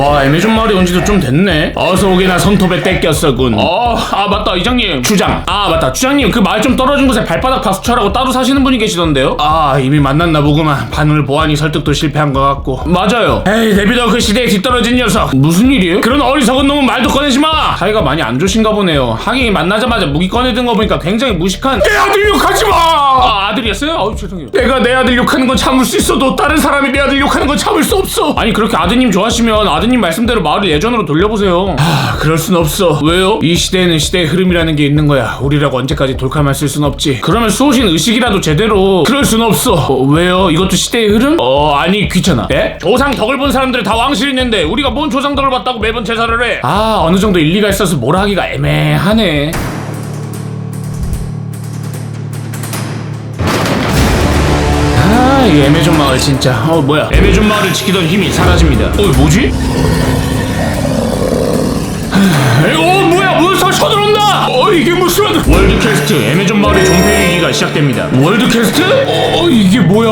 와 애매존 마을이 온 지도 좀 됐네. 어서 오게나 손톱에 떼꼈어군. 어, 아 맞다. 이장님. 주장. 아 맞다. 주장님 그 마을 좀 떨어진 곳에 발바닥 파수처라고 따로 사시는 분이 계시던데요? 아 이미 만났나 보구만. 반을 보아니 설득도 실패한 것 같고. 맞아요. 에이 내비둬 그 시대에 뒤떨어진 녀석. 무슨 일이에요? 그런 어리석은 놈은 말도 꺼내지 마 사이가 많이 안 좋으신가 보네요 하긴 만나자마자 무기 꺼내든 거 보니까 굉장히 무식한 내 아들 욕하지 마 아, 아들이었어요? 아우 죄송해요 내가 내 아들 욕하는 건 참을 수 있어도 다른 사람이 내 아들 욕하는 건 참을 수 없어 아니 그렇게 아드님 좋아하시면 아드님 말씀대로 마을을 예전으로 돌려보세요 아 그럴 순 없어 왜요? 이 시대에는 시대의 흐름이라는 게 있는 거야 우리라고 언제까지 돌칼만 쓸 순 없지 그러면 수호신 의식이라도 제대로 그럴 순 없어 어, 왜요? 이것도 시대의 흐름? 어 아니 귀찮아 네? 조상 덕을 본 사람들이 다 왕실이 있는데 우리가 뭔 조상 덕을 봤다고 매번 제사를 해? 아 어느 정도 일리 가 있어서 뭐라 하기가 애매하네 아, 이 에메존 마을 진짜. 어, 뭐야? 에메존 마을을 지키던 힘이 사라집니다. 어, 뭐지? 어, 뭐야? 몬스터 쳐들어온다! 어, 이게 무슨? 월드 퀘스트 에메존 마을의 종패 위기가 시작됩니다. 월드 퀘스트? 어, 이게 뭐야?